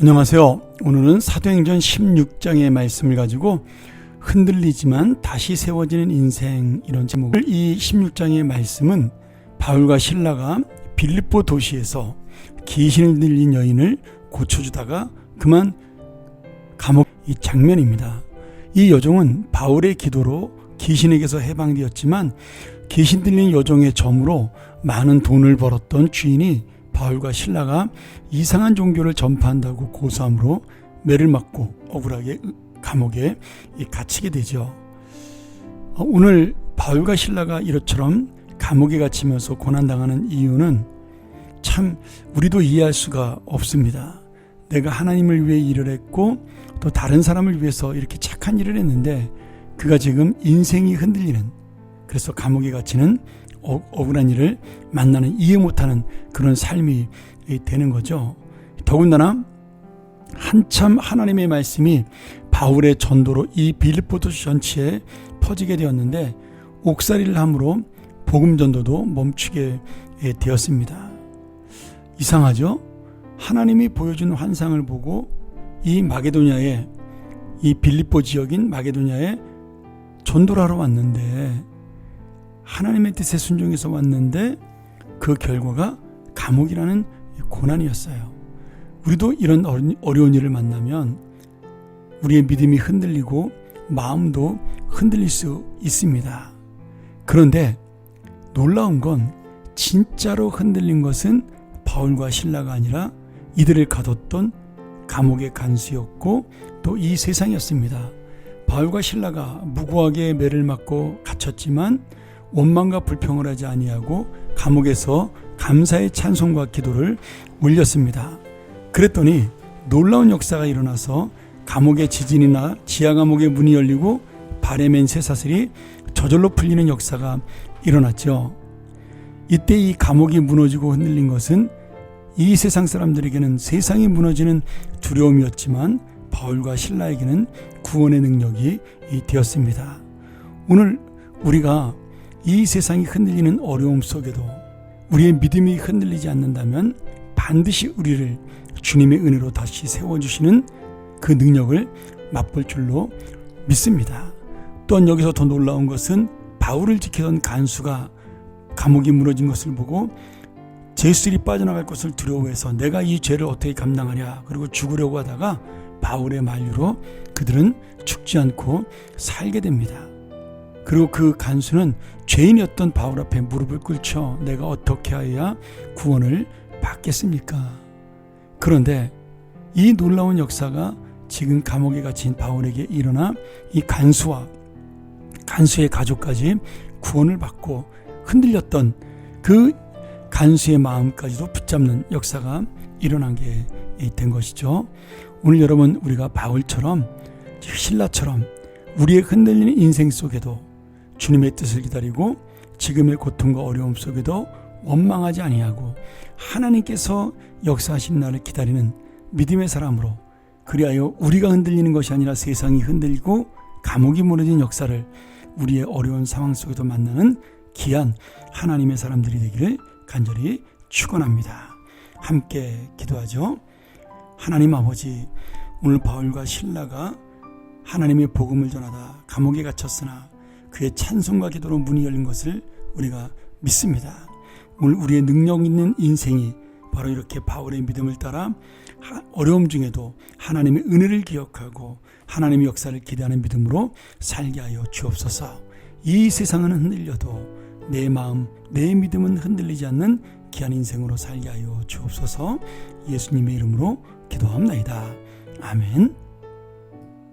안녕하세요. 오늘은 사도행전 16장의 말씀을 가지고 흔들리지만 다시 세워지는 인생 이런 제목을 이 16장의 말씀은 바울과 신라가 빌립보 도시에서 귀신을 들린 여인을 고쳐주다가 그만 감옥 이 장면입니다. 이 여종은 바울의 기도로 귀신에게서 해방되었지만 귀신 들린 여종의 점으로 많은 돈을 벌었던 주인이 바울과 신라가 이상한 종교를 전파한다고 고소함으로 매를 맞고 억울하게 감옥에 갇히게 되죠. 어, 오늘 바울과 신라가 이렇처럼 감옥에 갇히면서 고난당하는 이유는 참 우리도 이해할 수가 없습니다. 내가 하나님을 위해 일을 했고 또 다른 사람을 위해서 이렇게 착한 일을 했는데 그가 지금 인생이 흔들리는 그래서 감옥에 갇히는 어, 억울한 일을 만나는 이해 못하는 그런 삶이 되는 거죠. 더군다나 한참 하나님의 말씀이 바울의 전도로 이 빌립보도 전체에 퍼지게 되었는데 옥살이를 함으로 복음 전도도 멈추게 되었습니다. 이상하죠? 하나님이 보여준 환상을 보고 이 마게도냐에 이 빌립보 지역인 마게도냐에 전도를 하러 왔는데 하나님의 뜻에 순종해서 왔는데 그 결과가 감옥이라는 고난이었어요. 우리도 이런 어려운 일을 만나면 우리의 믿음이 흔들리고 마음도 흔들릴 수 있습니다. 그런데 놀라운 건 진짜로 흔들린 것은 바울과 신라가 아니라 이들을 가뒀던 감옥의 간수였고 또 이 세상이었습니다. 바울과 신라가 무고하게 매를 맞고 갇혔지만 원망과 불평을 하지 아니하고 감옥에서 감사의 찬송과 기도를 올렸습니다. 그랬더니 놀라운 역사가 일어나서 감옥의 지진이나 지하 감옥의 문이 열리고 발에 맨 쇠사슬이 저절로 풀리는 역사가 일어났죠. 이때 이 감옥이 무너지고 흔들린 것은 이 세상 사람들에게는 세상이 무너지는 두려움이었지만 바울과 신라에게는 구원의 능력이 되었습니다. 오늘 우리가 이 세상이 흔들리는 어려움 속에도 우리의 믿음이 흔들리지 않는다면 반드시 우리를 주님의 은혜로 다시 세워주시는 그 능력을 맛볼 줄로 믿습니다. 또한 여기서 더 놀라운 것은 바울을 지키던 간수가 감옥이 무너진 것을 보고 제술이 빠져나갈 것을 두려워해서 내가 이 죄를 어떻게 감당하냐 그리고 죽으려고 하다가 바울의 만류로 그들은 죽지 않고 살게 됩니다. 그리고 그 간수는 죄인이었던 바울 앞에 무릎을 꿇쳐 내가 어떻게 하여야 구원을 받겠습니까? 그런데 이 놀라운 역사가 지금 감옥에 갇힌 바울에게 일어나 이 간수와 간수의 가족까지 구원을 받고 흔들렸던 그 간수의 마음까지도 붙잡는 역사가 일어난 게 된 것이죠. 오늘 여러분 우리가 바울처럼 신라처럼 우리의 흔들리는 인생 속에도 주님의 뜻을 기다리고 지금의 고통과 어려움 속에도 원망하지 아니하고 하나님께서 역사하신 날을 기다리는 믿음의 사람으로 그리하여 우리가 흔들리는 것이 아니라 세상이 흔들리고 감옥이 무너진 역사를 우리의 어려운 상황 속에도 만나는 귀한 하나님의 사람들이 되기를 간절히 축원합니다. 함께 기도하죠. 하나님 아버지 오늘 바울과 신라가 하나님의 복음을 전하다 감옥에 갇혔으나 그의 찬송과 기도로 문이 열린 것을 우리가 믿습니다. 오늘 우리의 능력 있는 인생이 바로 이렇게 바울의 믿음을 따라 어려움 중에도 하나님의 은혜를 기억하고 하나님의 역사를 기대하는 믿음으로 살게 하여 주옵소서. 이 세상은 흔들려도 내 마음, 내 믿음은 흔들리지 않는 귀한 인생으로 살게 하여 주옵소서. 예수님의 이름으로 기도합니다. 아멘.